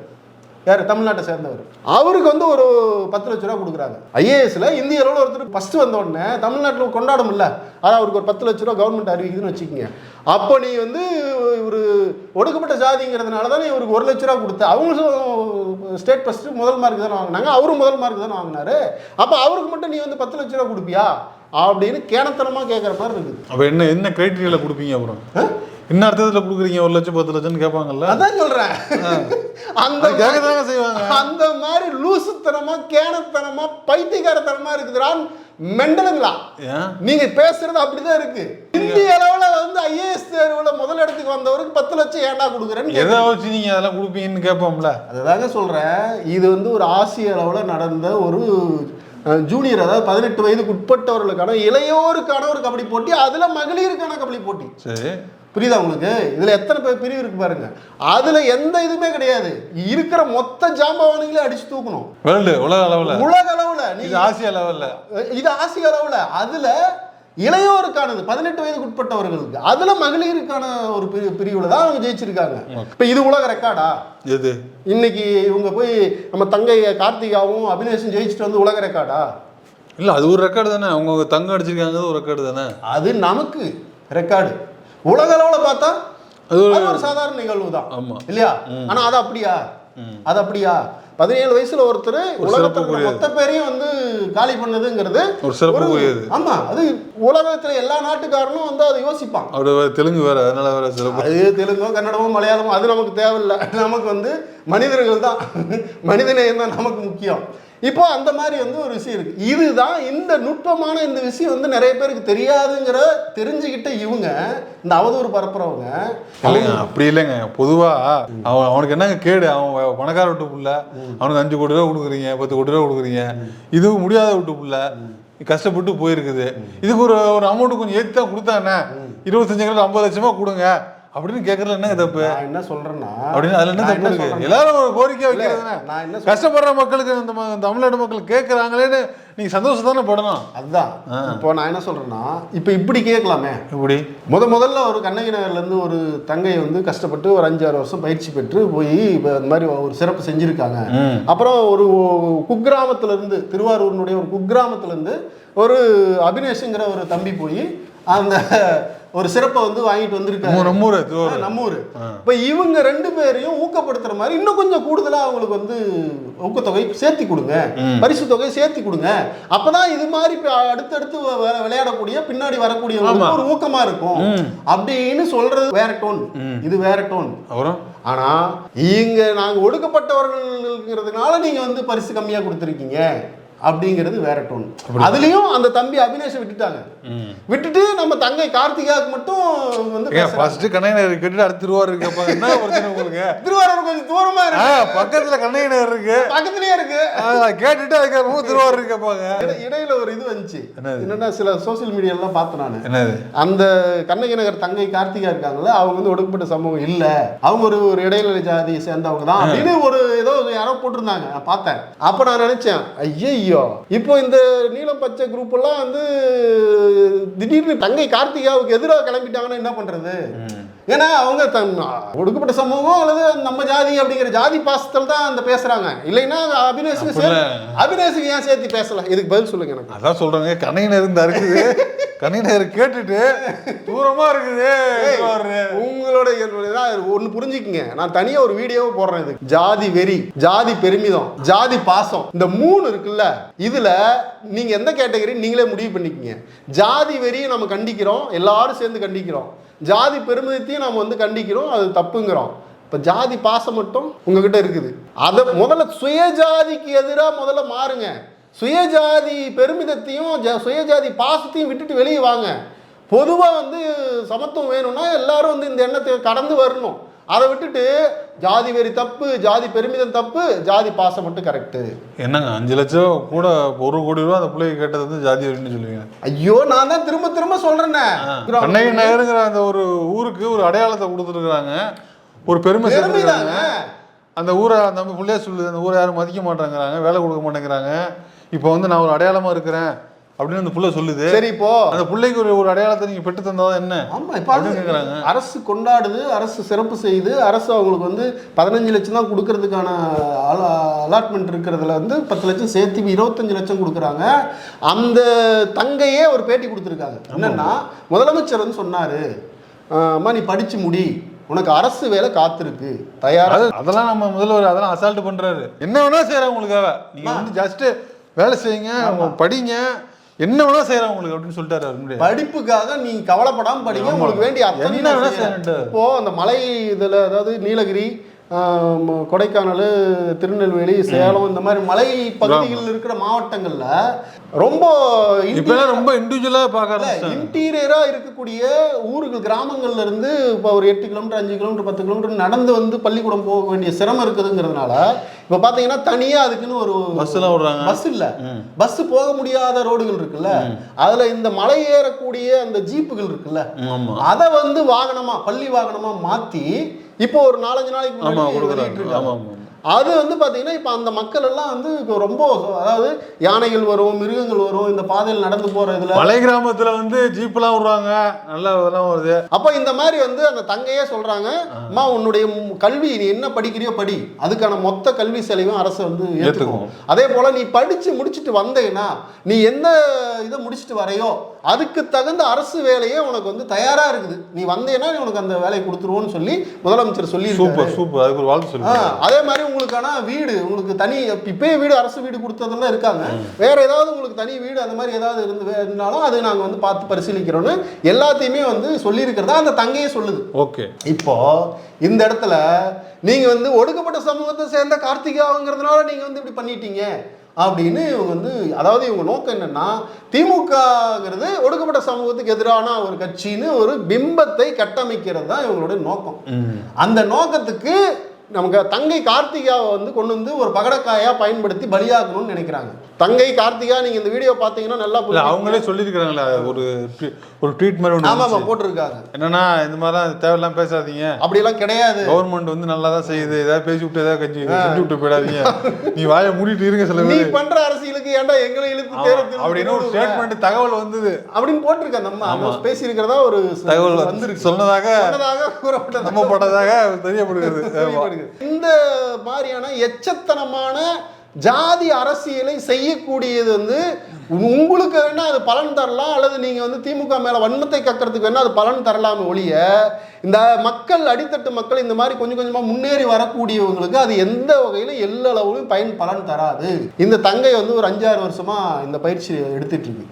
யார்? தமிழ்நாட்டை சேர்ந்தவர். அவருக்கு வந்து ஒரு பத்து லட்ச ரூபா கொடுக்குறாங்க. ஐஏஎஸ்ல இந்திய அளவில் ஒருத்தர் ஃபஸ்ட்டு வந்த உடனே தமிழ்நாட்டில் கொண்டாடும்ல அதான் அவருக்கு ஒரு பத்து லட்ச ரூபா கவர்மெண்ட் அறிவிக்குதுன்னு வச்சுக்கோங்க. அப்போ நீ வந்து ஒரு ஒடுக்கப்பட்ட ஜாதிங்கிறதுனால தானே இவருக்கு ஒரு லட்ச ரூபா கொடுத்து அவங்களும் ஸ்டேட் ஃபஸ்ட்டு முதல் மார்க் தானே வாங்கினாங்க அவரும் முதல் மார்க் தானே வாங்கினாரு. அப்போ அவருக்கு மட்டும் நீ வந்து பத்து லட்ச ரூபா கொடுப்பியா? அப்படின்னு கேனத்தனமாக கேட்குற மாதிரி இருக்குது. அப்ப என்ன என்ன கிரைட்டீரியால கொடுப்பீங்க அப்புறம்? என்ன அர்த்தத்துல கொடுக்குறீங்க? ஒரு லட்சம் பத்து லட்சம்னு கேட்பாங்கல்ல? அதான் சொல்றேன். அந்த அது கேட்க தாங்க செய்வாங்க. அந்த மாதிரி லூசுத்தனமா கேனத்தனமா பைத்தியக்காரத்தனமா இருக்குதுடான் மெண்டலுங்களா? நீங்க பேசுறது அப்படிதான் இருக்கு. இந்திய அளவுல வந்து ஐஏஎஸ் தேர்வுல முதல் இடத்துக்கு வந்தவருக்கு பத்து லட்சம் ஏன்டா கொடுக்குறேன்னு எதை வச்சு நீங்க அதெல்லாம் கொடுப்பீங்கன்னு கேட்போம்ல? அதுதாங்க சொல்றேன். இது வந்து ஒரு ஆசிய அளவுல நடந்த ஒரு ஜூனியர் அதாவது பதினெட்டு வயதுக்கு உட்பட்டவர்களுக்கான இளையோருக்கான ஒரு கபடி போட்டி அதுல மகளிருக்கான கபடி போட்டி. சரி. புரியுதா உங்களுக்கு? இதுல எத்தனை பேர் பிரிவு இருக்கு பாருங்க. அதுல எந்த இதுவுமே கிடையாது. இருக்கிற மொத்த ஜாம்பவானுங்களே அடிச்சு தூக்கணும். வேர்ல்டு உலக அளவுல. உலக அளவுல. இது ஆசியா லெவல்ல இது ஆசிய அளவுல. அதுல இளையோருக்கானது பதினெட்டு வயதுக்கு உட்பட்டவர்களுக்கு அதுல மகளிருக்கான ஒரு பிரி பிரிவுல தான் அவங்க ஜெயிச்சிருக்காங்க. இப்ப இது உலக ரெக்கார்டா எது? இன்னைக்கு இவங்க போய் நம்ம தங்கை கார்த்திகாவும் அபினேஷும் ஜெயிச்சுட்டு வந்து உலக ரெக்கார்டா இல்ல அது ஒரு ரெக்கார்டு தானே. அவங்க தங்கம் அடிச்சிருக்காங்க ஒரு ரெக்கார்டு தானே. அது நமக்கு ரெக்கார்டு உலக அளவுல பார்த்தா அது ஒரு- அது ஒரு சாதாரண நிகழ்வு தான் ஆமா. இல்லையா? ஆனா அது அப்படியா? அது அப்படியா? பதினேழு வயசுல ஒருத்தர் உலகத்துல. மொத்த பேரையும் வந்து காலி பண்ணதுங்கிறது ஒரு சிறப்புக்குரியது. ஆமா அது உலகத்துல எல்லா நாட்டுக்காரனும் வந்து அதை யோசிப்பான். அவரு தெலுங்கு வேற அதனால வேற சிறப்பு. அது தெலுங்கோ கன்னடமோ மலையாளமோ அது நமக்கு தேவையில்லை. நமக்கு வந்து மனிதர்கள் தான். மனிதநேயம் தான் நமக்கு முக்கியம். இப்போ அந்த மாதிரி வந்து ஒரு விஷயம் இருக்கு. இதுதான் இந்த நுட்பமான இந்த விஷயம் வந்து நிறைய பேருக்கு தெரியாதுங்கிற தெரிஞ்சுக்கிட்ட இவங்க இந்த அவதூறு பரப்புறவங்க இல்லைங்க அப்படி இல்லைங்க. பொதுவா அவன் அவனுக்கு என்னங்க கேடு? அவன் பணக்கார விட்டு புள்ள. அவனுக்கு அஞ்சு கோடி ரூபா கொடுக்குறீங்க பத்து கோடி ரூபா கொடுக்குறீங்க. இதுவும் முடியாத விட்டு புள்ள. கஷ்டப்பட்டு போயிருக்குது. இதுக்கு ஒரு ஒரு அமௌண்ட் கொஞ்சம் ஏற்றி தான் கொடுத்தானே இருபத்தஞ்சு கிலோ ஐம்பது லட்சமா கொடுங்க. அப்படின்னு கேட்கறதுல என்னங்க தப்பு? நான் என்ன சொல்றேன்னா அப்படின்னு அதுல என்ன தப்பு இருக்கு? எல்லாரும் ஒரு கோரிக்கை இல்ல, வைக்கிறதுனே நான் என்ன கஷ்டப்படுற மக்களுக்கு இந்த தமிழ்நாடு மக்கள் கேட்கறாங்களேன்னு நீங்க சந்தோஷம் தானே படணும்? அதுதான். இப்போ நான் என்ன சொல்றேன்னா இப்போ இப்படி கேட்கலாமே. இப்படி முத முதல்ல ஒரு கண்ணகி நகர்லேருந்து ஒரு தங்கை வந்து கஷ்டப்பட்டு ஒரு அஞ்சாறு வருஷம் பயிற்சி பெற்று போய் இப்போ இந்த மாதிரி ஒரு சிறப்பு செஞ்சுருக்காங்க. அப்புறம் ஒரு குக்கிராமத்துல இருந்து திருவாரூரினுடைய ஒரு குக்கிராமத்துல இருந்து ஒரு அபினேஷுங்கிற ஒரு தம்பி போய் அந்த ஒரு சிறப்பை வந்து வாங்கிட்டு வந்திருக்காரு நம்ம- ஊரு நம்ம இப்ப இவங்க ரெண்டு பேரையும் ஊக்கப்படுத்துற மாதிரி இன்னும் கொஞ்சம் கூடுதலா அவங்களுக்கு வந்து ஊக்கத்தொகை சேர்த்தி கொடுங்க. பரிசு தொகை சேர்த்தி கொடுங்க. அப்பதான் இது மாதிரி அடுத்தடுத்து விளையாடக்கூடிய பின்னாடி வரக்கூடியவங்களுக்கு ஒரு ஊக்கமா இருக்கும். அப்படின்னு சொல்றது வேற டோன். இது வேற டோன். ஆனா இங்க நாங்க ஒடுக்கப்பட்டவர்கள்ங்கிறதுனால நீங்க வந்து பரிசு கம்மியா கொடுத்துருக்கீங்க. அப்படிங்கிறது வேற டோன் அதுலயும் அந்த தம்பி அபினேஷை விட்டுட்டாங்க. விட்டுட்டு நம்ம தங்கை கார்த்திகாவுக்கு மட்டும் வந்து ஃபர்ஸ்ட் கண்ணையனர் கேட்டுட்டு அடுத்து திருவாரூர் கேட்பாங்க என்ன பிரச்சனை உங்களுக்கு? திருவாரூர் கொஞ்சம் தூரமா இருக்கு. பக்கத்துல கண்ணையனர் இருக்கு. பக்கத்துலயே இருக்கு. கேட்டுட்டு அதுக்கப்புறம் திருவாரூர் இட- இடையில ஒரு இது வந்துச்சு? என்னன்னா சில சோசியல் மீடியாலாம் பார்த்தேன் நான். என்னது? அந்த கண்ணகி நகர் தங்கை கார்த்திகா இருக்காங்கல்ல அவங்க வந்து ஒடுக்கப்பட்ட சமூகம் இல்ல. அவங்க ஒரு ஒரு இடைநிலை ஜாதியை சேர்ந்தவங்க தான் அப்படின்னு ஒரு ஏதோ யாரோ போட்டிருந்தாங்க. நான் பார்த்தேன். அப்ப நான் நினைச்சேன் விஷயம் இப்போ இந்த நீலம் பச்சை குரூப் எல்லாம் வந்து திடீர்னு தங்கை கார்த்திகாவுக்கு எதிராக கிளம்பிட்டாங்கன்னா என்ன பண்றது? ஏன்னா அவங்க தன் ஒடுக்கப்பட்ட சமூகம் அல்லது நம்ம ஜாதி அப்படிங்கிற ஜாதி பாசத்தில் தான் அந்த பேசுறாங்க. இல்லைன்னா அபிநேசுக்கு சேர்த்து அபிநேசுக்கு ஏன் சேர்த்து பேசல? இதுக்கு பதில் சொல்லுங்க எனக்கு. அதான் சொல்றாங்க. கண்ணையனர் இருந்தா இருக்குது கண்ணையனர் கேட்டுட்டு தூரமா இருக்குது. உங்களோட ஒன்று புரிஞ்சுக்குங்க. நான் தனியா ஒரு வீடியோவை போடுறேன் இது ஜாதி வெறி ஜாதி பெருமிதம் ஜாதி பாசம் இந்த மூணு இருக்குல்ல இதுல நீங்க எந்த கேட்டகரி நீங்களே முடிவு பண்ணிக்கங்க. ஜாதி வெறியை நம்ம கண்டிக்கிறோம். எல்லாரும் சேர்ந்து கண்டிக்கிறோம். ஜாதி பெருமிதத்தையும் நம்ம வந்து கண்டிக்கிறோம் அது தப்புங்கிறோம். இப்போ ஜாதி பாசம் மட்டும் உங்ககிட்ட இருக்குது. அதை முதல்ல சுயஜாதிக்கு எதிராக முதல்ல மாறுங்க. சுயஜாதி பெருமிதத்தையும் சுயஜாதி பாசத்தையும் விட்டுட்டு வெளியே வாங்க. பொதுவாக வந்து சமத்துவம் வேணும்னா எல்லாரும் வந்து இந்த எண்ணத்தை கடந்து வரணும். அதை விட்டுட்டு ஜாதி வெறி தப்பு ஜாதி பெருமிதம் தப்பு ஜாதி பாசம் மட்டும் கரெக்டு என்னங்க அஞ்சு லட்சம் கூட ஒரு கோடி ரூபா அந்த பிள்ளைக்கு கேட்டது வந்து ஜாதி வரின்னு சொல்லுவீங்க. ஐயோ நான் தான் திரும்ப திரும்ப சொல்றேனே. கண்ணகி நகருங்கிற அந்த ஒரு ஊருக்கு ஒரு அடையாளத்தை கொடுத்துருக்குறாங்க. ஒரு பெருமை சேர்த்துருக்காங்க பெருமைதாங்க அந்த ஊரை நம்ம பிள்ளைய சொல்லுது அந்த ஊரை யாரும் மதிக்க மாட்டேங்கிறாங்க வேலை கொடுக்க மாட்டேங்கிறாங்க. இப்போ வந்து நான் ஒரு அடையாளமா இருக்கிறேன். அப்படின்னு அந்த புள்ள சொல்லுது. சரி இப்போ அந்த பிள்ளைக்கு ஒரு ஒரு அடையாளத்தை நீங்க பெற்று தந்ததா என்ன? ஆமா இப்போ கேக்குறாங்க. அரசு கொண்டாடுது அரசு சிறப்பு செய்யுது அரசு அவங்களுக்கு வந்து பதினஞ்சு லட்சம் தான் கொடுக்கறதுக்கான அலாட்மெண்ட் இருக்கிறதுல வந்து பத்து லட்சம் சேர்த்து இருபத்தஞ்சு லட்சம் கொடுக்குறாங்க. அந்த தங்கையே ஒரு பேட்டி கொடுத்துருக்காங்க. என்னன்னா முதலமைச்சர் வந்து சொன்னாரு. "ஆஹ் அம்மா நீ படிச்சு முடி. உனக்கு அரசு வேலை காத்திருக்கு. தயாரா அது- அதெல்லாம் நம்ம முதல்வர் அதெல்லாம் அசால்ட் பண்றாரு. என்ன வேணா செய்யறாங்க உங்களுக்காக. நீங்க வந்து ஜஸ்ட் வேலை செய்யுங்க படிங்க என்ன வேணா செய்யறாங்க உங்களுக்கு அப்படின்னு சொல்லிட்டாரு. படிப்புக்காக நீ கவலைப்படாம படிங்க ஆமா. உங்களுக்கு வேண்டிய அத்தனை. இப்போ அந்த மலை இதுல அதாவது நீலகிரி கொடைக்கானல் திருநெல்வேலி சேலம் இந்த மாதிரி மலை பகுதிகளில் இருக்கிற மாவட்டங்கள்ல ரொம்ப இப்ப எல்லாம் ரொம்ப இண்டிவிஜுவலா பார்க்க ஆரம்பிச்சிட்டாங்க. இன்டீரியரா இருக்கக்கூடிய ஊர்கள் கிராமங்கள்ல இருந்து இப்போ ஒரு எட்டு கிலோமீட்டர் அஞ்சு கிலோமீட்டர் பத்து கிலோமீட்டர் நடந்து வந்து பள்ளிக்கூடம் போக வேண்டிய சிரமம் இருக்குதுங்கிறதுனால இப்போ பார்த்தீங்கன்னா தனியா அதுக்குன்னு ஒரு பஸ் எல்லாம் விடுறாங்க. பஸ் இல்ல. பஸ் போக முடியாத ரோடுகள் இருக்குல்ல அதுல இந்த மலை ஏறக்கூடிய அந்த ஜீப்புகள் இருக்குல்ல அதை வந்து வாகனமா பள்ளி வாகனமா மாத்தி இப்போ ஒரு நாலஞ்சு நாளைக்கு ஆமா கொடுக்குறாங்க. ஆமா ஆமா அது வந்து பாத்தீங்கன்னா இப்போ அந்த மக்கள் எல்லாம் வந்து இப்போ ரொம்ப அதாவது யானைகள் வரும் மிருகங்கள் வரும் இந்த பாதையில் நடந்து போற இதுல மலை கிராமத்துல வந்து ஜீப்லாம் விடுறாங்க. நல்லா இதெல்லாம் வருது. அப்போ இந்த மாதிரி வந்து அந்த தங்கையே சொல்றாங்க அம்மா உன்னுடைய கல்வி நீ என்ன படிக்கிறியோ படி. அதுக்கான மொத்த கல்வி செலவையும் அரசு வந்து ஏற்றுக்கும். அதே போல நீ படிச்சு முடிச்சுட்டு வந்தேன்னா நீ எந்த இதை முடிச்சுட்டு வரையோ அதுக்கு தகுந்த அரசு வேலையே உனக்கு வந்து தயாரா இருக்குது. நீ வந்தேன்னா உனக்கு அந்த வேலையை கொடுத்துருவோம்னு சொல்லி முதலமைச்சர் சொல்லி சூப்பர் சூப்பர். அதுக்கு ஒரு வாழ்த்து ஆ, சொல்லுங்க அதே மாதிரி உங்களுக்கான வீடு உங்களுக்கு தனி இப்பயே வீடு அரசு வீடு கொடுத்ததெல்லாம் இருக்காங்க. வேற ஏதாவது உங்களுக்கு தனி வீடு அந்த மாதிரி ஏதாவது இருந்து இருந்தாலும் அது நாங்க வந்து பார்த்து பரிசீலிக்கிறோம்னு எல்லாத்தையுமே வந்து சொல்லியிருக்கிறதா அந்த தங்கையே சொல்லுது. ஓகே. இப்போ இந்த இடத்துல நீங்க வந்து ஒடுக்கப்பட்ட சமூகத்தை சேர்ந்த கார்த்திகாங்கிறதுனால நீங்க வந்து இப்படி பண்ணிட்டீங்க அப்படின்னு இவங்க வந்து அதாவது இவங்க நோக்கம் என்னன்னா திமுகங்கிறது ஒடுக்கப்பட்ட சமூகத்துக்கு எதிரான ஒரு கட்சின்னு ஒரு பிம்பத்தை கட்டமைக்கிறது தான் இவங்களுடைய நோக்கம். அந்த நோக்கத்துக்கு நமக்கு தங்கை கார்த்திகாவை வந்து கொண்டு வந்து ஒரு பகடக்காயாக பயன்படுத்தி பலியாகணும்னு நினைக்கிறாங்க. தங்கை கார்த்திகா நீங்க இந்த வீடியோ பார்த்தீங்கன்னா நல்லா புரியும். அவங்களே சொல்லியிருக்கிறாங்களே ஒரு ஒரு ட்வீட் மாதிரி ஆமா ஆமா போட்டிருக்காங்க. என்னன்னா இந்த மாதிரிலாம் தேவையில்லாம் பேசாதீங்க. அப்படியெல்லாம் கிடையாது. கவர்மெண்ட் வந்து நல்லா தான் செய்யுது. ஏதாவது பேசி விட்டு ஏதாவது கஞ்சி செஞ்சு விட்டு போயிடாதீங்க. நீ வாயை மூடிட்டு இருங்க சில நீ பண்ற அரசியலுக்கு ஏன்டா எங்களை இழுத்து தேர்வு அப்படின்னு ஒரு ஸ்டேட்மெண்ட் தகவல் வந்தது. அப்படின்னு போட்டிருக்க நம்ம பேசி இருக்கிறதா ஒரு தகவல் வந்திருக்கு. சொன்னதாக சொன்னதாக நம்ம போட்டதாக தெரியப்படுகிறது. ஆமா. தெரியப்படுகிறது. இந்த மாதிரியான எச்சத்தனமான ஜாதி அரசியலை செய்யக்கூடியது வந்து உங்களுக்கு வேணா அது பலன் தரலாம் அல்லது நீங்க வந்து திமுக மேல வன்மத்தை கக்கிறதுக்கு வேணா அது பலன் தரலாமே ஒழிய இந்த மக்கள் அடித்தட்டு மக்கள் இந்த மாதிரி கொஞ்சம் கொஞ்சமா முன்னேறி வரக்கூடியவங்களுக்கு அது எந்த வகையிலும் எல்லளவும் பயன் பலன் தராது. இந்த தங்கை வந்து ஒரு அஞ்சாறு வருஷமா இந்த பயிற்சி எடுத்துட்டு இருக்கு.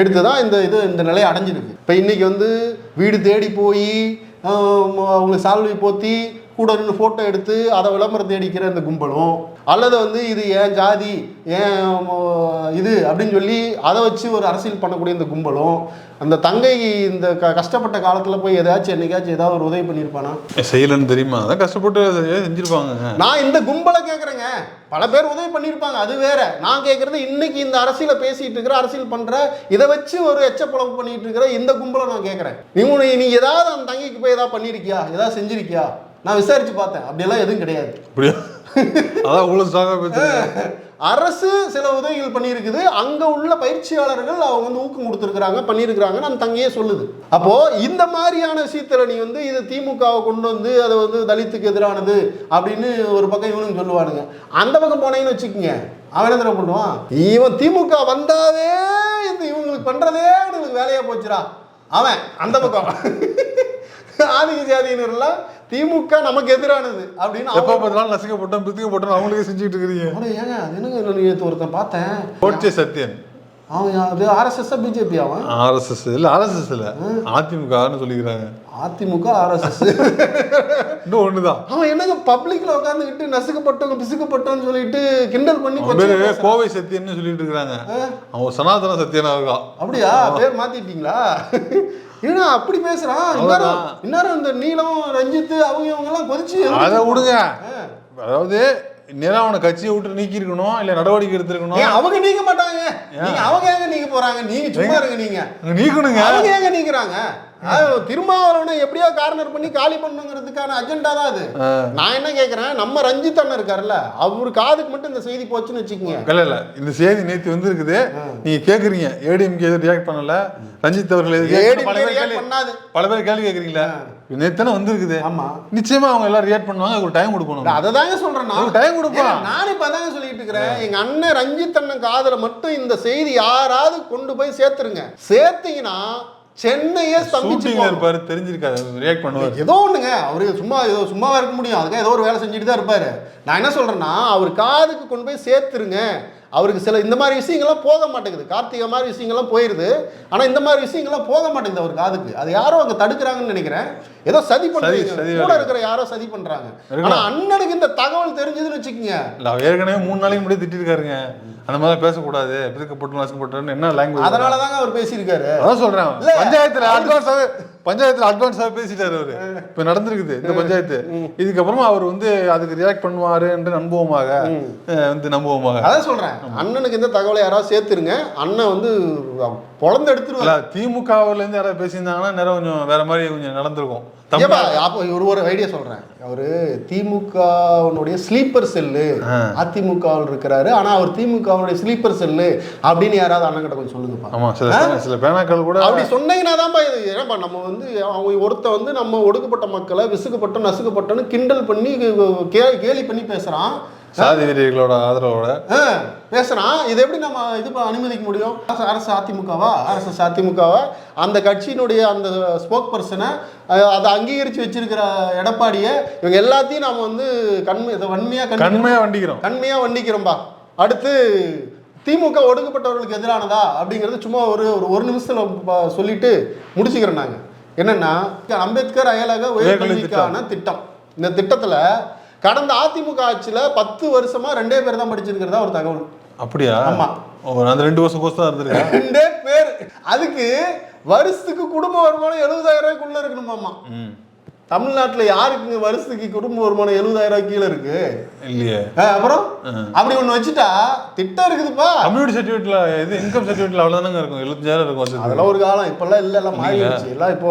எடுத்து தான் இந்த இது இந்த நிலை அடைஞ்சிருக்கு. இப்போ இன்னைக்கு வந்து வீடு தேடி போய் அவங்களுக்கு சால்வை போத்தி கூட நின்று ஃபோட்டோ எடுத்து அதை விளம்பரம் தேடிக்கிற இந்த கும்பலும் அல்லது வந்து இது ஏன் ஜாதி ஏன் இது அப்படின்னு சொல்லி அதை வச்சு ஒரு அரசியல் பண்ணக்கூடிய இந்த கும்பலும் அந்த தங்கை இந்த க கஷ்டப்பட்ட காலத்தில் போய் ஏதாச்சும் என்னைக்காச்சும் ஏதாவது ஒரு உதவி பண்ணியிருப்பானா? செய்யலன்னு தெரியுமா? அதான் கஷ்டப்பட்டு செஞ்சிருப்பாங்க? நான் இந்த கும்பலை கேட்குறேங்க பல பேர் உதவி பண்ணியிருப்பாங்க அது வேற. நான் கேட்குறது இன்னைக்கு இந்த அரசியலை பேசிட்டு இருக்கிற அரசியல் பண்ற இதை வச்சு ஒரு எச்ச பொழப்பு பண்ணிட்டு இருக்கிற இந்த கும்பலை நான் கேட்குறேன் நீ உன்னை- நீ ஏதாவது அந்த தங்கிக்கு போய் ஏதாவது பண்ணியிருக்கியா? ஏதாவது செஞ்சிருக்கியா? நான் விசாரிச்சு பார்த்தேன். அப்படியெல்லாம் எதுவும் கிடையாது. அப்படியா? அதான் அவ்வளோ ஸ்ட்ராங்காக அரசு சில உதவிகள் பண்ணியிருக்குது. அங்க உள்ள பயிற்சியாளர்கள் அவங்க வந்து ஊக்கம் கொடுத்துருக்குறாங்க பண்ணியிருக்கிறாங்கன்னு அந்த தங்கையே சொல்லுது. அப்போ இந்த மாதிரியான விஷயத்துல நீ வந்து இது திமுகவை கொண்டு வந்து அதை வந்து தலித்துக்கு எதிரானது அப்படின்னு ஒரு பக்கம் இவனுங்க சொல்லுவானுங்க. அந்த பக்கம் போனேன்னு வச்சுக்கோங்க. அவன் என்ன பண்ணுவான்? இவன் திமுக வந்தாவே இந்த இவங்களுக்கு பண்றதே இவங்களுக்கு வேலையா போச்சுடா. அவன் அந்த பக்கம். ஆதிக்க ஜாதியினர்லாம் திமுக நமக்கு எதிரானது அப்படின்னு எப்போ பார்த்தாலும் நசுக்கப்பட்டோம் பித்துக்கப்பட்டோம் அவங்களுக்கே செஞ்சுட்டு இருக்கிறீங்க. அட ஏங்க அது என்னங்க நேற்று ஒருத்தன் பார்த்தேன்? கோட்சே சத்யன். அவன் அது ஆர்எஸ்எஸ் பிஜேபி அவன் ஆர்எஸ்எஸ் இல்லை ஆர்எஸ்எஸ் இல்லை அதிமுகன்னு சொல்லிக்கிறாங்க. அதிமுக ஆர்எஸ்எஸ். இன்னும் ஒன்று தான் அவன் என்னங்க பப்ளிக்ல உட்காந்துக்கிட்டு நசுக்கப்பட்டவங்க பிசுக்கப்பட்டோன்னு சொல்லிட்டு கிண்டல் பண்ணி. கோவை சத்யன்னு சொல்லிட்டு இருக்கிறாங்க. அவன் சனாதன சத்யனா இருக்கான் அப்படியா? பேர் மாத்திட்டீங்களா? ஏன்னா அப்படி பேசுறான் அவ்வளவுதான். இன்னாரும் இந்த நீலம் ரஞ்சித் அவங்க இவங்க எல்லாம் கொதிச்சு அதை விடுங்க. அதாவது நேரம் அவனை கட்சியை விட்டு நீக்கி இருக்கணும் இல்ல நடவடிக்கை எடுத்திருக்கணும். அவங்க நீங்க மாட்டாங்க. அவங்க ஏங்க நீங்க போறாங்க? நீங்க சும்மா இருங்க நீங்க. நீக்கணுங்க. அவங்க ஏங்க நீக்கிறாங்க? திருமாவளவனை எப்படியோ கார்னர் பண்ணி காலி பண்ணுங்கிறதுக்கான அஜெண்டா தான் அது. நான் என்ன கேக்குறேன் நம்ம ரஞ்சித் அண்ணன் இருக்காருல்ல அவரு காதுக்கு மட்டும் இந்த செய்தி போச்சுன்னு வச்சுக்கோங்க. இல்ல இல்ல இந்த செய்தி நேத்து வந்திருக்குது. நீங்க கேக்குறீங்க. ஏடிஎம்கே எதுவும் ரியாக்ட் பண்ணல. ரஞ்சித் அவர்கள். பல பேர் பண்ணாது. பல பேர் கேள்வி கேக்குறீங்களா? நேத்து தானே வந்திருக்குது. ஆமா. நிச்சயமா அவங்க எல்லாம் ரியாக்ட் பண்ணுவாங்க. ஒரு டைம் கொடுக்கணும். அதை தாங்க சொல்றேன் நான். ஒரு time கொடுப்பா. ஏங்க, நானும் இப்ப அதாங்க சொல்லிட்டு இருக்கிறேன். எங்க அண்ணன் ரஞ்சித் அண்ணன் காதுல மட்டும் இந்த செய்தி யாராவது கொண்டு போய் சேர்த்துருங்க. சேர்த்தீங்கன்னா சென்னையே போகும். இருப்பாரு தெரிஞ்சிருக்காரு ரியாக்ட் பண்ணுவார். ஏதோ ஒண்ணுங்க. அவரு சும்மா ஏதோ சும்மாவா இருக்க முடியும். அதுக்காக ஏதோ ஒரு வேலை செஞ்சுட்டு தான் இருப்பாரு. நான் என்ன சொல்றேன்னா அவர் காதுக்கு கொண்டு போய் சேர்த்துருங்க. அவருக்கு சில இந்த மாதிரி விஷயங்கள்லாம் போக மாட்டேங்குது. கார்த்திகை மாதிரி விஷயங்கள்லாம் போயிருது. ஆனா இந்த மாதிரி விஷயங்கள்லாம் போக மாட்டேங்குது அவர் காதுக்கு. அது யாரோ அங்க தடுக்கிறாங்கன்னு நினைக்கிறேன். ஏதோ சதி பண்றாங்க. சதி கூட. இருக்கிற யாரோ சதி பண்றாங்க. இருக்கலாம். ஆனா அண்ணனுக்கு இந்த தகவல் தெரிஞ்சதுன்னு வச்சுக்கோங்க. அவர் ஏற்கனவே மூணு நாளைக்கு முன்னாடி திட்டிருக்காருங்க. அந்த மாதிரி பேசக்கூடாது. பிரிக்கப்பட்டு நசுக்கப்பட்டு என்ன லாங்குவேஜ் அதனால தாங்க அவர் பேசியிருக்காரு. அதான் சொல்றேன். பஞ்சாயத்துல அட்வான்ஸாவே பஞ்சாயத்துல அட்வான்ஸாக பேசிட்டாரு அவரு. இப்ப நடந்திருக்குது இந்த பஞ்சாயத்து. இதுக்கப்புறமா அவர் வந்து அதுக்கு ரியாக்ட் பண்ணுவாரு என்று நம்புவோமாக வந்து நம்புவோமாக. அதான் சொல்றேன். அண்ணனுக்கு இந்த தகவலை யாராவது சேர்த்துருங்க. அண்ணன் வந்து பொழந்து எடுத்துருவாரு. இல்ல திமுகவுல இருந்து யாராவது பேசியிருந்தாங்கன்னா நேரம் கொஞ்சம் வேற மாதிரி கொஞ்சம் நடந்திருக்கும். அப்போ ஒரு ஒரு ஐடியா சொல்றேன். அவரு திமுகவுடைய ஸ்லீப்பர் செல்லு அதிமுகவில் இருக்கிறாரு. ஆனா அவர் திமுகவுடைய ஸ்லீப்பர் செல்லு அப்படின்னு யாராவது அண்ணன் கிட்ட கொஞ்சம் சொல்லுங்கப்பா. ஆமா சில சில பேனாக்கள் கூட அப்படி சொன்னீங்கன்னா தான்ப்பா இது ஏன்னாப்பா நம்ம வந்து அவங்க ஒருத்த வந்து நம்ம ஒடுக்கப்பட்ட மக்களை விசுக்கப்பட்டோம் நசுக்கப்பட்டோன்னு கிண்டல் பண்ணி கே கேலி பண்ணி பேசுறான். சாதி வெறிகளோட ஆதரவோட ஆ, பேசுறான் இது எப்படி நம்ம இது அனுமதிக்க முடியும்? அரசு அரசு அதிமுகவா? அரசு அதிமுகவா? அந்த கட்சியினுடைய அந்த ஸ்போக் பர்சனை அதை அங்கீகரித்து வச்சிருக்கிற எடப்பாடியை இவங்க எல்லாத்தையும் நாம வந்து கண்மை இதை வன்மையா கண் கண்மையா வண்டிக்கிறோம். கண்மையா வண்டிக்கிறோம்பா. அடுத்து திமுக ஒடுக்கப்பட்டவர்களுக்கு எதிரானதா அப்படிங்கிறது சும்மா ஒரு ஒரு ஒரு நிமிஷத்துல சொல்லிட்டு முடிச்சுக்கிறோம் நாங்க. என்னன்னா அம்பேத்கர் அயலக உயர்கல்விக்கான திட்டம். இந்த திட்டத்துல கடந்த அதிமுக ஆட்சியில பத்து வருஷமா ரெண்டே பேர் தான் படிச்சிருக்கிறதா ஒரு தகவல். அப்படியா? ஆமா. அந்த ரெண்டு வருஷம் கோர்ஸ் தான் இருந்திருக்கேன் ரெண்டே பேர். அதுக்கு வருஷத்துக்கு குடும்ப வருமானம் எழுபதாயிரம் ரூபாய்க்குள்ள இருக்கணுமாமா ம். தமிழ்நாட்டுல யாருக்குங்க வருஷத்துக்கு குடும்ப வருமானம் எழுபதாயிரம் ரூபாய் கீழே இருக்கு? இல்லையே. அப்புறம்? அப்படி ஒண்ணு வச்சுட்டா திட்டம் இருக்குதுப்பா. கம்யூனிட்டி சர்டிஃபிகேட்ல இது இன்கம் சர்டிஃபிகேட்ல அவ்வளவுதானங்க இருக்கும்? எழுபத்தஞ்சாயிரம் இருக்கும். அதெல்லாம் ஒரு காலம். இப்பெல்லாம் இல்ல எல்லாம் மாறிடுச்சு. எல்லாம் இப்போ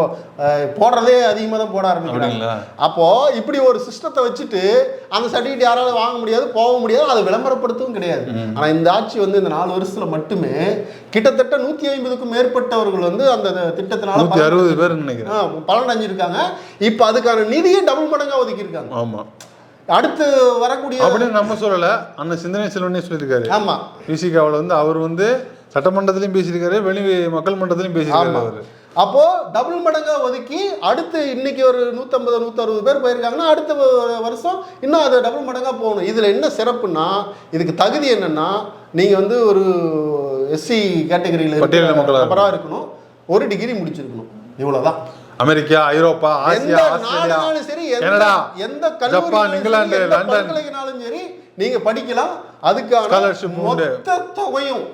போடுறதே அதிகமாக தான் போட ஆரம்பிக்கிறாங்க? அப்போ இப்படி ஒரு சிஸ்டத்தை வச்சுட்டு அந்த சர்டிஃபிகேட் யாராலும் வாங்க முடியாது போக முடியாது அதை விளம்பரப்படுத்தவும் கிடையாது. ஆனா இந்த ஆட்சி வந்து இந்த நாலு வருஷத்துல மட்டுமே கிட்டத்தட்ட நூத்தி ஐம்பதுக்கும் மேற்பட்டவர்கள் வந்து அந்த திட்டத்தினால அறுபது பேர் நினைக்கிறேன். ஆ, பலன் அடைஞ்சிருக்காங்க. இப்போ அதுக்கான நிதியை டபுள் மடங்கா ஒதுக்கியிருக்காங்க. ஆமா. அடுத்து வரக்கூடிய அப்படின்னு நம்ம சொல்லல. அண்ணன் சிந்தனை செல்வனே சொல்லியிருக்காரு. ஆமா. விசிகாவில் வந்து அவர் வந்து சட்டமன்றத்திலையும் பேசியிருக்காரு வெளி மக்கள் மன்றத்திலையும் பேசியிருக்காரு அவர். அப்போ டபுள் மடங்கா ஒதுக்கி அடுத்து இன்னைக்கு ஒரு நூற்றம்பது நூற்றறுபது பேர் போயிருக்காங்கன்னா அடுத்த வருஷம் இன்னும் அது டபுள் மடங்கா போகணும். இதுல என்ன சிறப்புன்னா இதுக்கு தகுதி என்னன்னா நீங்க வந்து ஒரு எஸ்சி கேட்டகரியில் நபராக இருக்கணும். ஒரு டிகிரி முடிச்சிருக்கணும். இவ்வளவுதான். America Europe Asia Australia Canada எந்த ஜப்பான் இங்கிலாந்து லண்டன். சரி நீங்க படிக்கலாம். அதுக்கான. மொத்த தொகையும்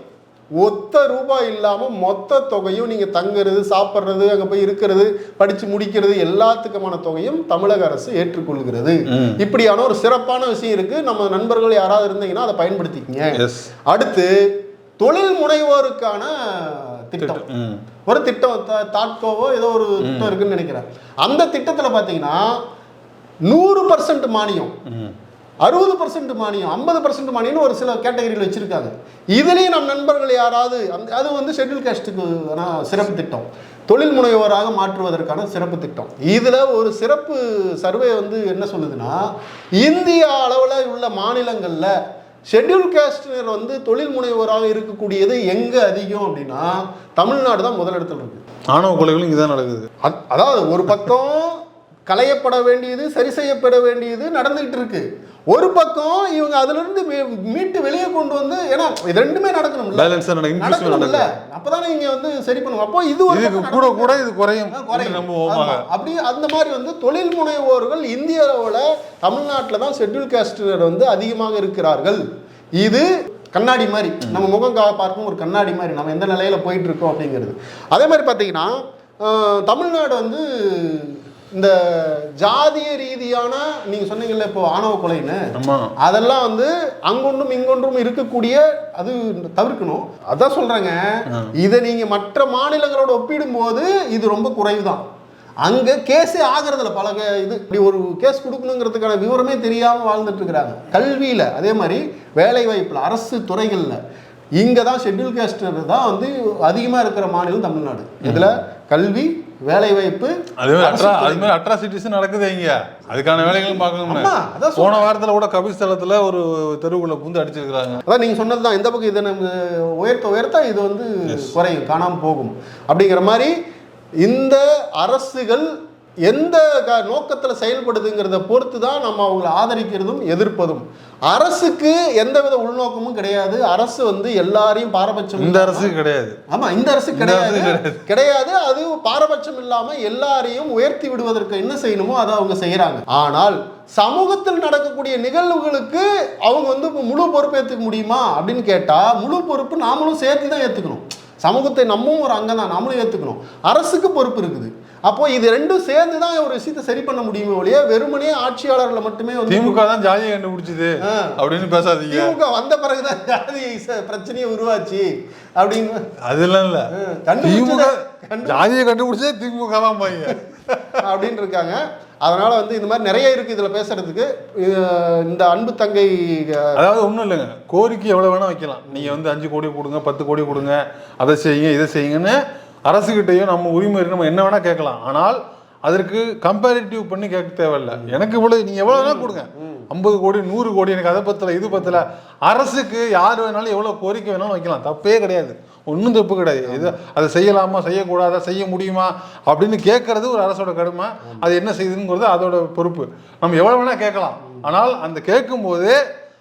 ஒத்த ரூபாய் இல்லாம மொத்த தொகையும் நீங்க தங்குறது சாப்பிட்றது அங்க போய் இருக்கிறது படிச்சு முடிக்கிறது எல்லாத்துக்குமான தொகையும் தமிழக அரசு ஏற்றுக்கொள்கிறது. இப்படியான ஒரு சிறப்பான விஷயம் இருக்கு. நம்ம நண்பர்கள் யாராவது இருந்தீங்கன்னா அதை பயன்படுத்திக்கங்க. அடுத்து தொழில் முனைவோருக்கான திட்டம். ஒரு திட்டம் தாட்கோவோ ஏதோ ஒரு திட்டம் இருக்குன்னு நினைக்கிறேன். அந்த திட்டத்தில் பார்த்தீங்கன்னா நூறு பர்சன்ட் மானியம். அறுபது பர்சன்ட் மானியம் ஐம்பது பர்சன்ட் மானியம்னு ஒரு சில கேட்டகரியில் வச்சிருக்காங்க. இதுலேயும் நம் நண்பர்கள் யாராவது அந்த அது வந்து ஷெட்யூல் கேஸ்ட்டுக்கு சிறப்பு திட்டம். தொழில் முனைவோராக மாற்றுவதற்கான சிறப்பு திட்டம். இதில் ஒரு சிறப்பு சர்வே வந்து என்ன சொல்லுதுன்னா இந்திய அளவில் உள்ள மாநிலங்களில் ஷெட்யூல் கேஸ்டினர் வந்து தொழில் முனைவோராக இருக்கக்கூடியது எங்கே அதிகம் அப்படின்னா தமிழ்நாடு தான் முதலிடத்தில் இருக்கு. ஆணவ கொலைகளும் இங்கே தான் நடக்குது. அத்- அதாவது ஒரு பக்கம் களையப்பட வேண்டியது சரி செய்யப்பட வேண்டியது நடந்துகிட்டு இருக்கு. ஒரு பக்கம் இவங்க அதுல இருந்து மீ- மீட்டு வெளியே கொண்டு வந்து ஏன்னா இது ரெண்டுமே நடக்கும் இன்க்ரீஸ் நடக்கணும்ல. அப்பதானே இங்க வந்து சரி பண்ணுவோம் அப்போ இது ஒரு கூட. கூட இது குறையும். அப்படி அந்த மாதிரி வந்து தொழில் முனைவோர்கள் இந்திய அளவுல தமிழ்நாட்டில் தான் ஷெட்யூல் காஸ்டினர் வந்து அதிகமாக இருக்கிறார்கள். இது கண்ணாடி மாதிரி. நம்ம முகம் கா- பார்க்கும் ஒரு கண்ணாடி மாதிரி. நம்ம எந்த நிலையில போயிட்டு இருக்கோம் அப்படிங்கிறது. அதே மாதிரி பார்த்தீங்கன்னா தமிழ்நாடு வந்து இந்த ஜாதிய ரீதியான நீங்க சொன்னீங்கல்ல இப்போ ஆணவ கொலைன்னு அதெல்லாம் வந்து அங்கொன்றும் இங்கொன்றும் இருக்கக்கூடிய அது தவிர்க்கணும். அதான் சொல்றேங்க. இதை நீங்க மற்ற மாநிலங்களோட ஒப்பிடும்போது இது ரொம்ப குறைவுதான். அங்க கேஸே ஆகிறதுல பல இது இப்படி ஒரு கேஸ் கொடுக்கணுங்கிறதுக்கான விவரமே தெரியாம வாழ்ந்துட்டு இருக்கிறாங்க. கல்வியில அதே மாதிரி வேலை வாய்ப்புல அரசு துறைகள்ல. இங்க தான் ஷெட்யூல் கேஸ்டர் தான் வந்து அதிகமா இருக்கிற மாநிலம் தமிழ்நாடு. இதுல கல்வி வேலை வாய்ப்பு அதே மாதிரி அட்ராசிட்டிஸ் நடக்குது இங்க. அதுக்கான வேலைகளும் பார்க்கணும் போன வாரத்துல கூட கபிஸ்தலத்துல ஒரு தெருவுக்குள்ள புந்து அடிச்சிருக்காங்க அதான் நீங்கள் சொன்னது தான் எந்த பக்கம் இதை நம்ம உயர்த்த உயர்த்த இது வந்து குறையும் காணாமல் போகும். அப்படிங்கிற மாதிரி இந்த அரசுகள் எந்த க நோக்கத்தில் செயல்படுதுங்கிறத பொறுத்து தான் நம்ம அவங்கள ஆதரிக்கிறதும் எதிர்ப்பதும். அரசுக்கு எந்தவித உள்நோக்கமும் கிடையாது. அரசு வந்து எல்லாரையும் பாரபட்சம் இந்த அரசு கிடையாது. ஆமா இந்த அரசு கிடையாது. கிடையாது. அது பாரபட்சம் இல்லாம எல்லாரையும் உயர்த்தி விடுவதற்கு என்ன செய்யணுமோ அதை அவங்க செய்யறாங்க. ஆனால் சமூகத்தில் நடக்கக்கூடிய நிகழ்வுகளுக்கு அவங்க வந்து முழு பொறுப்பு ஏத்துக்க முடியுமா அப்படின்னு கேட்டா முழு பொறுப்பு நாமளும் சேர்த்து தான் ஏத்துக்கணும். சமூகத்தை நம்மவும் ஒரு அங்கம் தான் நாமளும் ஏத்துக்கணும். அரசுக்கு பொறுப்பு இருக்குது. அப்போ இது ரெண்டும் சேர்ந்து தான் ஒரு விஷயத்தை சரி பண்ண முடியுமே ஒழிய வெறுமனே ஆட்சியாளர்களை மட்டுமே வந்து திமுக தான் ஜாதியை கண்டுபிடிச்சது. அப்படின்னு பேசாதீங்க. திமுக வந்த பிறகுதான் ஜாதி பிரச்சனையே உருவாச்சு அப்படின்னு. அதெல்லாம் இல்ல. திமுக ஜாதியை கண்டுபிடிச்சதே திமுக தான் பாங்க அப்படின்னு இருக்காங்க. அதனால வந்து இந்த மாதிரி நிறைய இருக்கு இதுல பேசுறதுக்கு. இந்த அன்பு தங்கை அதாவது ஒன்றும் இல்லைங்க. கோரிக்கை எவ்வளோ வேணால் வைக்கலாம். நீங்கள் வந்து அஞ்சு கோடி கொடுங்க பத்து கோடி கொடுங்க அதை செய்யுங்க இதை செய்யுங்கன்னு அரசுக்கிட்டேயோ நம்ம உரிமை நம்ம என்ன வேணால் கேட்கலாம். ஆனால் அதற்கு கம்பேரிட்டிவ் பண்ணி கேட்க தேவையில்லை. எனக்கு இவ்வளோ நீங்கள் எவ்வளோ வேணால் கொடுங்க. ஐம்பது கோடி நூறு கோடி எனக்கு அதை பத்தலை இது பத்தலை. அரசுக்கு யார் வேணாலும் எவ்வளோ கோரிக்கை வேணாலும் வைக்கலாம். தப்பே கிடையாது. ஒன்றும் தப்பு கிடையாது. இது அதை செய்யலாமா செய்யக்கூடாதா செய்ய முடியுமா அப்படின்னு கேட்கறது ஒரு அரசோட கடமை. அது என்ன செய்யுதுங்கிறது அதோட பொறுப்பு. நம்ம எவ்வளோ வேணால் கேட்கலாம். ஆனால் அந்த கேட்கும்போது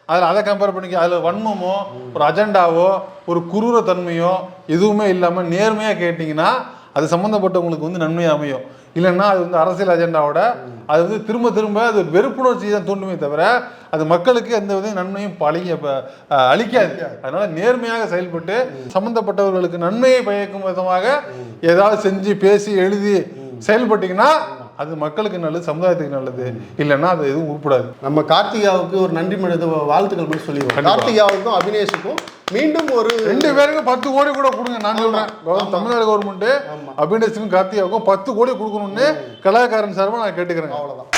அதில் அதை கம்பேர் பண்ணிக்க அதில் வன்மமோ ஒரு அஜெண்டாவோ ஒரு குரூர தன்மையோ எதுவுமே இல்லாமல் நேர்மையாக கேட்டிங்கன்னா அது சம்மந்தப்பட்டவங்களுக்கு வந்து நன்மை அமையும். இல்லைன்னா அது வந்து அரசியல் அஜெண்டாவோட அது வந்து திரும்ப திரும்ப அது வெறுப்புணர்ச்சி தான் தூண்டுமே தவிர அது மக்களுக்கு எந்த வித நன்மையும் பழிய ப- அஹ் அளிக்காது. அதனால நேர்மையாக செயல்பட்டு சம்மந்தப்பட்டவர்களுக்கு நன்மையை பயக்கும் விதமாக ஏதாவது செஞ்சு பேசி எழுதி செயல்பட்டீங்கன்னா அது மக்களுக்கு நல்லது சமுதாயத்துக்கு நல்லது. இல்லைன்னா அது எதுவும் உருப்படாது. நம்ம கார்த்திகாவுக்கு ஒரு நன்றி மனித வாழ்த்துக்கள் மட்டும் சொல்லிடுவோம். கார்த்திகாவுக்கும் அபினேஷுக்கும் மீண்டும் ஒரு ரெண்டு பேருக்கு பத்து கோடி கூட கொடுங்க. நான் சொல்றேன். தமிழ்நாடு கவர்மெண்ட் ஆமா. அபிநேஷனுக்கும் கார்த்தியாவுக்கும் பத்து கோடி கொடுக்கணும்னு கலாக்காரன் சார்பா நான் கேட்டுக்கிறேன் அவ்வளவுதான்.